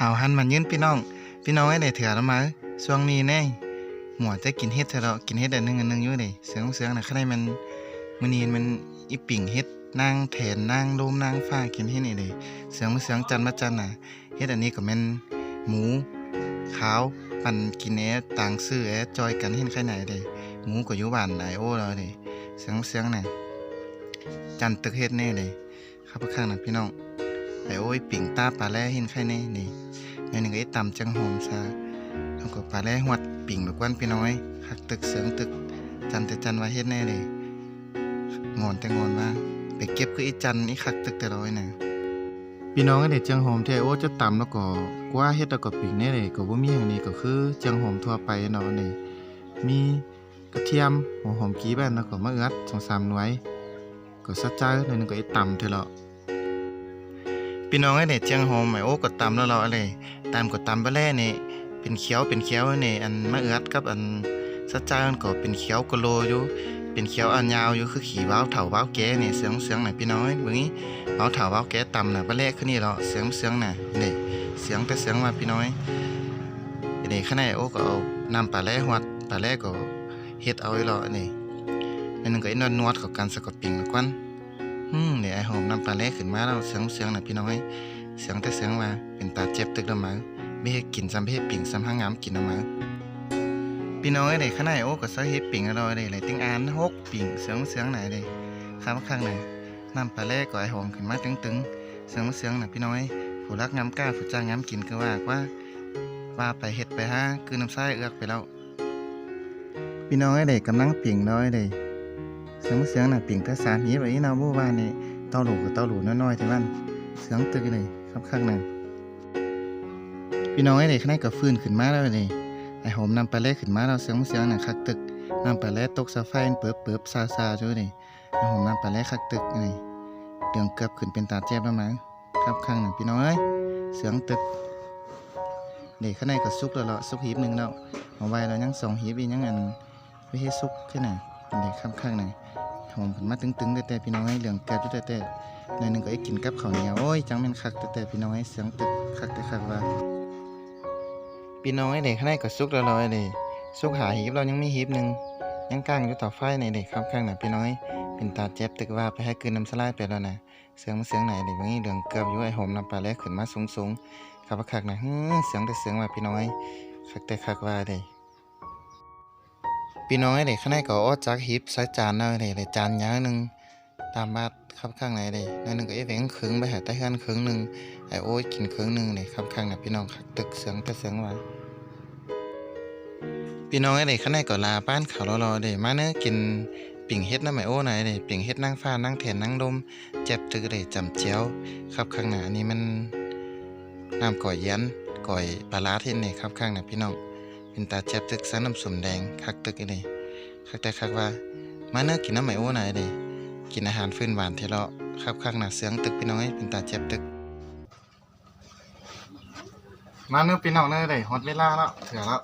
หาวหันมันยืนพี่น้อง พี่น้องไอ้ได้เถื่อแล้วมาช่วงนี้แน่หมวจะกินเฮ็ดเถอะกินเฮ็ดอันนึงอันนึงอยู่เด้เสียงเสียงน่ะข้างในมันมื้อนี้มันอีปิ่งเฮ็ดนางแถนนางลมนางฟ้ากินเฮ็ดนี่เด้เสียงเสียงจันมาจันน่ะเฮ็ดอันนี้ก็แม่นหมูขาวปั่นกินแอต่างซื้อแอจอยกันเฮ็ดไข่ไหนเด้หมูก็อยู่บ้านไอโอแล้วเด้เสียงเสียงน่ะจันตึกเฮ็ดแน่เด้ครับข้างน่ะพี่น้อง ไอโอ้ยปิ่งตาปลาแลเฮ็ดไข่แน่นี่ในหนึ่งไอ้ตำจังหอมซาแล้วก็ปลาแร่หวัดปิ่งแบบกวนพี่น้อยคักตึกเสืองตึก จันแต่จันว่าเฮ็ดแน่เลยงอนแต่งอนว่าไปเก็บคืออีจันอีคักตึกแต่ร้อยน่ะพี่น้องไอ้เด็กจังหอมแท้โอ้จะต่ำแล้วก็กว่าเฮ็ดแล้วก็ปิ่งแน่เลยก็บ่มีอย่างนี้ก็คือจังหอมทั่วไปเนาะนี่มีกระเทียมหัวหอมกีบ้านแล้วก็มะเอือด2-3หน่วยก็ซะจ้าหน่อยหนึงก็ไอ้ตำเท่าล้ว พี่น้องไอ้เนี่ยเจียงโฮมไอ้โอ้ก็ตำแล้วเราอะไรตามก็ตำไปแล้วนี่ยเป็นเขียวเป็นเขียวเนี่ยอันมะเอือดกับอันสัจจานก็เป็นเขียวกะโลอยู่เป็นเขียวอันยาวอยู่คือขี่ว้าวเถาว้าวแก่เนี่ยเสียงเสียงน่ะพี่น้อยเบิ่งนี้ว้าวเถาว้าวแก่ตำน่ะไปแรกขึ้นนี่แล้วเสียงเสียงน่ะเนี่ยเสียงแต่เสียงมาพี่น้อยเนี่ยข้างในโอ้ก็เอานำปลาแร่หัดปลาแร่ก็เฮ็ดเอาไว้แล้วนี่อันนึงก็ไอ้นวดนวดๆเข้ากันสะกดปิงล้วกัน อืมเนี่ยไอหอมน้ำปลาแร่ขึ้นมาแล้วเสียงเสียงน่ะพี่น้อยเสียงแต่เสียงมาเป็นตาเจ็บตึกละมาไม่ให้กินซ้ำให้ปิ่งซ้ำห้างงามกินละมาพี่น้อยได้ข้างในโอ้ก็ใส่เฮ็ดปิ่งอร่อยได้เลยติ้งอานหกปิ่งเสียงเสียงไหนได้ข้ามข้างไหนน้ำปลาแร่ก็ไอหอมขึ้นมาตึงๆเสียงเสียงน่ะพี่น้อยผู้รักงามกล้าผู้จ้างงามกินก็ว่าว่าว่าไปเฮ็ดไปหาคือน้ำไส้เอือกไปแล้วพี่น้อยได้กำลังปิ่งน้อยได้ เสียงเสียงน่ะปิ่งแต่สามหีบไอ้นาบูว่านี่เต้าหลูกับเต้าหลูน้อยๆที่บ้านเสียงตึกเลยครับข้างนั้นพี่น้องไอ้เด็กข้างในก็ฟื้นขึ้นมาแล้วนี่ไอ้หอมนำปลาเล่ขึ้นมาแล้วเสียงเสียงน่ะคักตึกนำปลาเล่ตกซาไฟเปิบเปิบซาซาจ้วยนี่ไอ้หอมนำปลาเล่คักตึกนี่เดืองเกือบขึ้นเป็นตาเจ็บแล้วมั้งครับข้างนั้นพี่น้องเอ้ยเสียงตึกเด็กข้างในก็สุกแล้วเลาะสุกหีบหนึ่งแล้วเอาไว้แล้วยังสองหีบอีกยังอันไม่ให้สุกแค่ไหน เด็กข้างข้างไหนหอมขึ้นมาตึงๆแต่แต่พี่น้องให้เหลืองแก้วแต่แต่หน่อยหนึงก็ไอ้กินกับข้าวเหนียวโอ้ยจังแม่นคักแต่แต่พี่น้องให้เสียงตึกคักแต่คักว่าพี่น้องไอ้เด็กข้างในก็สุกแล้วลอยเลยสุกหาหีบเรายังมีหีบหนึ่งยังกลางอยู่ต่อไฟในเด็กครับข้างหน่ะพี่น้อยเป็นตาเจ็บตึกว่าไปให้คืนน้ำสลายไปแล้วนะเสียงมันเสียงไหนเด็กว่างี้เหลืองเกือบอยู่ไอ้หอมน้ำปลาแลกขึ้นมาสูงๆครับว่าคักนะฮึเสียงแต่เสียงว่าพี่น้อยคักแต่คักว่าเด้ พี่น้องไอ้เด็กข้างในก็ออดจากฮิปใส่จานเนาะเลยเลยจานยาวหนึ่งตามบ้านครับข้างในเลยนั่นหนึ่งก็ไอ้แหวงครึ่งไปหาใต้ข้านครึ่งหนึ่งไอ้โอ้ยกินครึ่งหนึ่งเลยครับข้างน่ะพี่น้องคักตึกเสียงแต่เสียงว่าพี่น้องไอ้เด็กข้างในก็ลาบ้านเขารอๆเด้มาเนื้อกินปิ่งเฮ็ดน้ำไอโอ้ไหนเด้ปิ่งเฮ็ดนั่งฟ้านั่งแทนนั่งลมเจ็บตึกเลยจำเจียวครับข้างหน้านี่มันน้ำก่อยเย็นก่อยปลาร้าที่นี่ครับข้างน่ะพี่น้อง เป็นตาเจ็บตึกสันน้ำสมแดงคักตึกอีเลยคักแต่คักว่า มาเนื้อกินน้ำไหมโอ้ไหนเด้กินอาหารฟื้นหวานเทเลาะครับข้างหน้าเสียงตึกพี่น้อยเป็นตาเจ็บตึก มาเนื้อพี่น้องเนื้อเด้ฮอตเวลาแล้วเถื่อแล้ว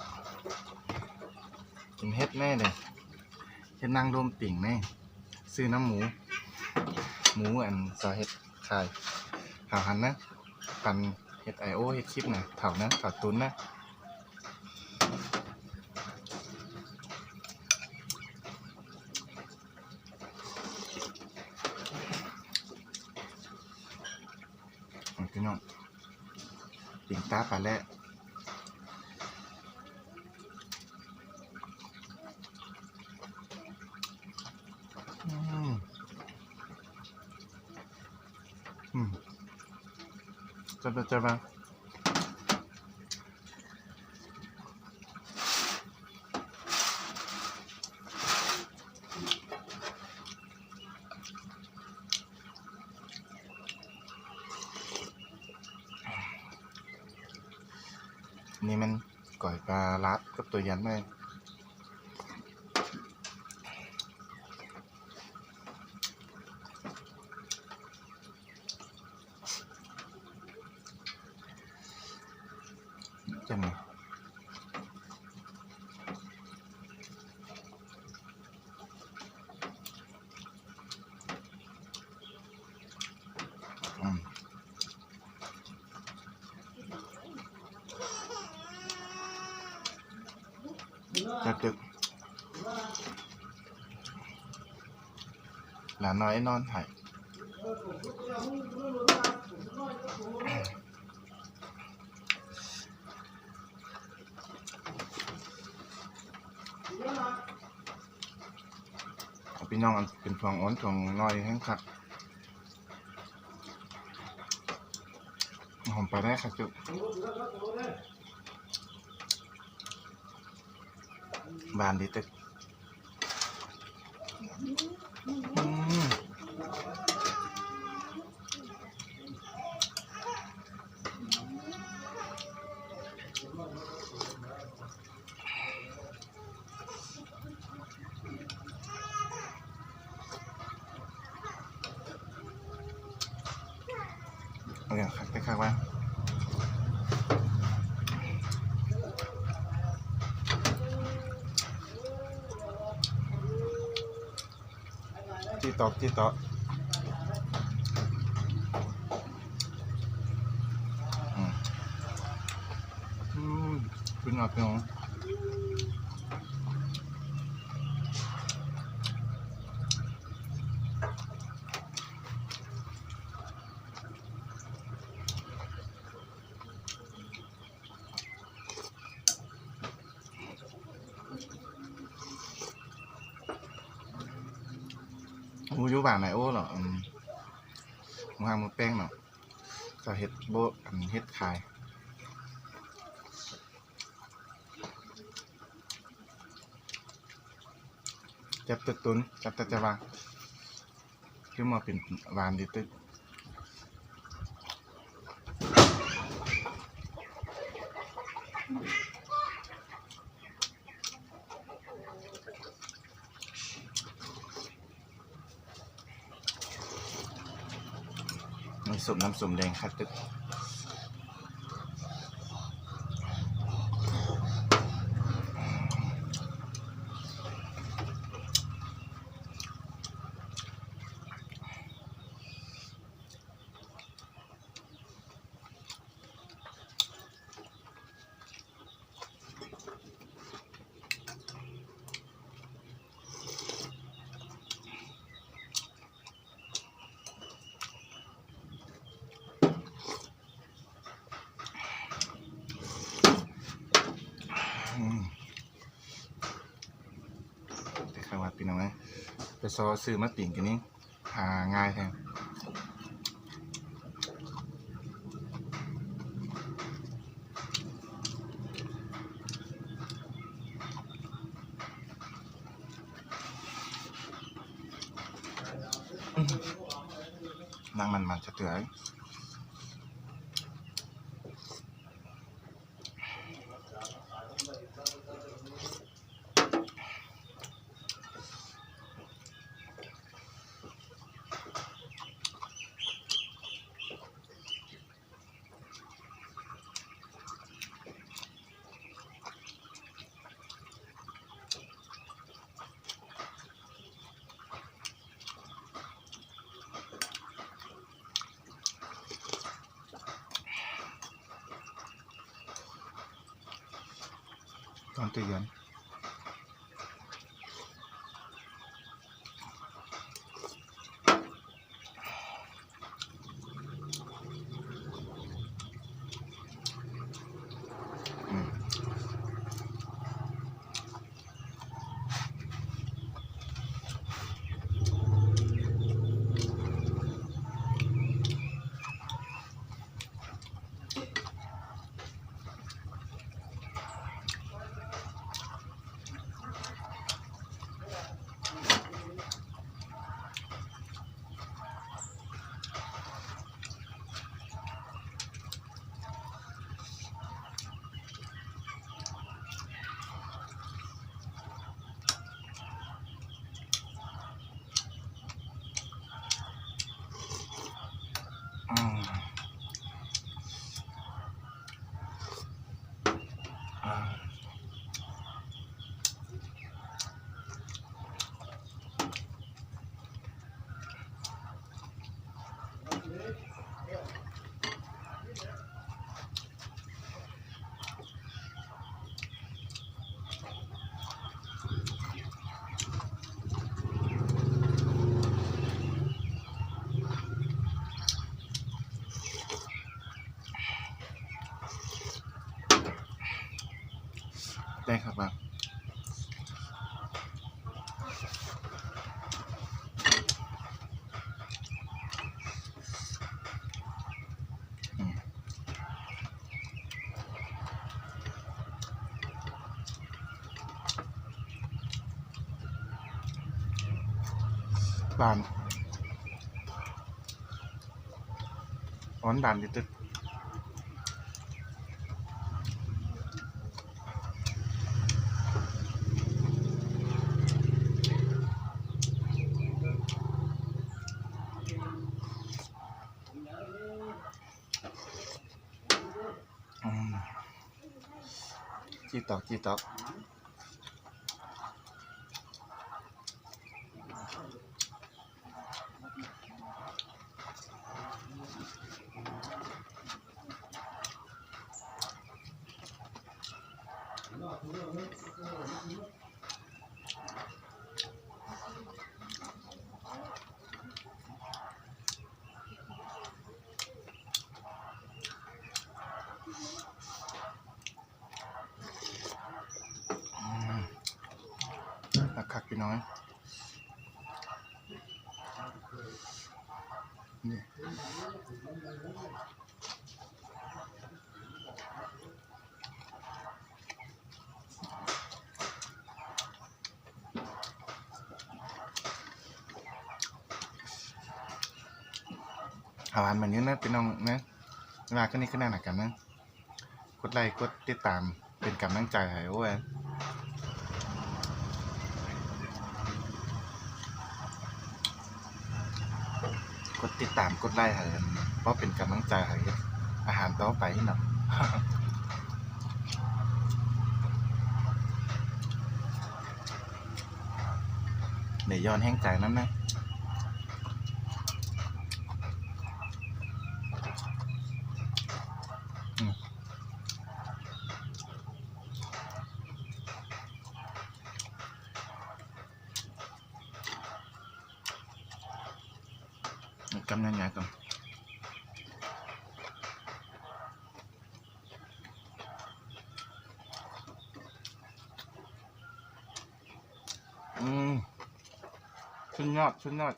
กินเฮ็ดแน่เด้เฮ็ดนางรวมปิ่งแน่ซื้อน้ำหมู หมูอันซอเฮ็ดขายหาหันนะปันเฮ็ดไอโอเฮ็ดคลิปนะเถานะเถาตุนนะพี่น้องปิ่ง ตาปาแร่อืมอืมจะไปจะไป นี่มันก่อยปลาลัดกับตัวยันเลยจังไงอืม จะตึกหลาน้อยนอนถ่ายพี่น้องเป็นฟองอ้อนของน้อยแห้งคักหอมไปได้ครับจุกบานดีตึกอืมเอาอย่างคักไปคักว่า ที่ตอกที่ มูอยูบานไหนโอ้เหรอมหมูหางมูแป้งเนาะก็เห็ดโบอันเห็ดขายจับตึกตุนจับตะจะวางขึ้นมาเป็นวานดีตึกมี สุ่มแดงคัดตึกอืมแต่ข้าววัดพี่น้องไหม ซอซื้อมาปิ่งกันนี้หาง่ายแทนนั่งมันมันจะเตือย ต ได้ครับว่าอืมบานร้อนบานดิ จีตอกจีต หาวานเหมือนนี้นะพี่น้องนะเวลาก็นี่ก็น่าหนักกันนะกดไลค์กดติดตามเป็นกำลังใจให้โอ้ยกดติดตามกดไลค์ให้เพราะเป็นกำลังใจให้อาหารต่อไปเนาะเดี๋ยวย้อนแห้งใจน้ำนะ กำนันยาก่อนอืมชุนยอดชุนยอด